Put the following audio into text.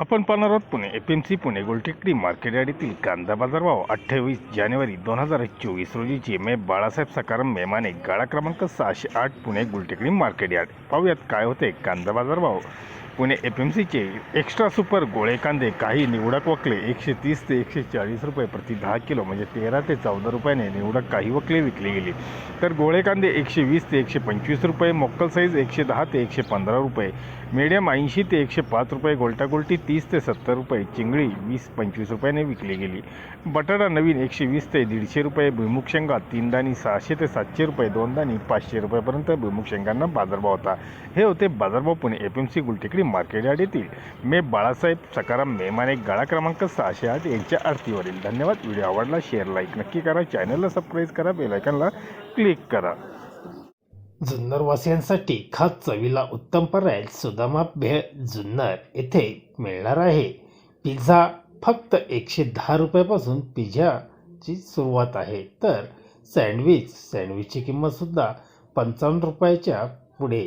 आपण पाहणार आहोत Pune F M C Pune Gultekdi market यार्डीतील कांदा बाजार भाव. अठ्ठावीस जानेवारी दोन हजार चोवीस रोजीची मे बाळासाहेब सकाराम मेमाने गाळा क्रमांक सहाशे आठ पुणे गोलटेकडी मार्केट यार्ड. पाहूयात काय होते कांदा बाजार भाव. पुणे एफ एम सीचे एक्स्ट्रा सुपर गोळे कांदे काही निवडक वकले. एकशे तीस ते एकशे चाळीस रुपये प्रति दहा किलो म्हणजे तेरा ते चौदा रुपयाने निवडक काही वकले विकली गेली. तर गोळे कांदे एकशे वीस ते एकशे पंचवीस रुपये मोक्कल साईज एकशे दहा ते एकशे पंधरा रुपये मीडियम ऐंशी ते एकशे पाच रुपये गोलटा गोलटी तीस ते सत्तर रुपये चिंगळी वीस पंचवीस रुपयाने विकली गेली. बटाटा नवीन एकशे वीस ते दीडशे रुपये भुईमुग शेंगा तीन दाणी सहाशे ते सातशे रुपये दोन दाणी पाचशे रुपयापर्यंत भुईमुग शेंगांना बाजारभाव होता. हे होते बाजारभाव Pune F M C Gultekdi market yard येथील मे बाळासाहेब सकाराम नेमाने गाळा क्रमांक सहाशे आठ यांच्या आरतीवरील धन्यवाद. व्हिडिओ आवडला शेअर लाईक नक्की करा. चॅनलला सबस्क्राईब करा बेलायकनला क्लिक करा. जुन्नरवासियांसाठी खास चवीला उत्तम पर्याय सुदामा भे जुन्नर येथे मिळणार आहे. पिझ्झा फक्त एकशे दहा रुपयापासून पिझ्झाची सुरुवात आहे. तर सँडविच सँडविचची किंमतसुद्धा पंचावन्न रुपयाच्या पुढे